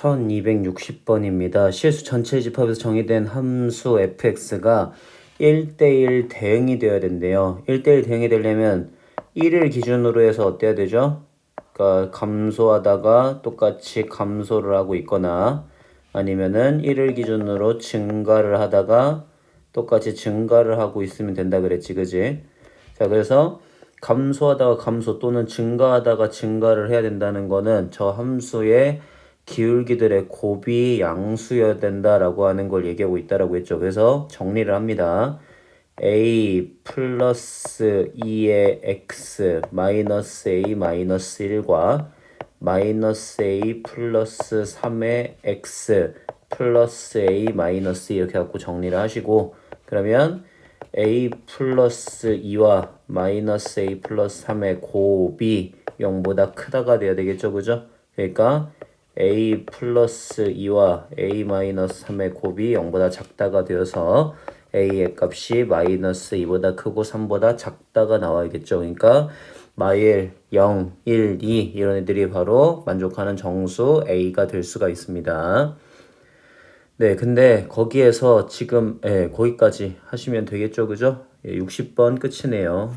1260번입니다. 실수 전체 집합에서 정의된 함수 fx가 1대1 대응이 되어야 된대요. 1대1 대응이 되려면 1을 기준으로 해서 어때야 되죠? 그러니까 감소하다가 똑같이 감소를 하고 있거나 아니면은 1을 기준으로 증가를 하다가 똑같이 증가를 하고 있으면 된다 그랬지, 그지? 자, 그래서 감소하다가 감소 또는 증가하다가 증가를 해야 된다는 거는 저 함수의 기울기들의 곱이 양수여야 된다라고 하는 걸 얘기하고 있다라고 했죠. 그래서 정리를 합니다. a 플러스 2의 x 마이너스 a 마이너스 1과 마이너스 a 플러스 3의 x 플러스 a 마이너스 이렇게 갖고 정리를 하시고 그러면 a 플러스 2와 마이너스 a 플러스 3의 곱이 0보다 크다가 돼야 되겠죠 그죠? 그러니까 a 플러스 2와 a 마이너스 3의 곱이 0보다 작다가 되어서 a의 값이 마이너스 2보다 크고 3보다 작다가 나와야겠죠. 그러니까 마일 0, 1, 2 이런 애들이 바로 만족하는 정수 a가 될 수가 있습니다. 네, 근데 거기에서 지금 예, 거기까지 하시면 되겠죠, 그죠? 예, 60번 끝이네요.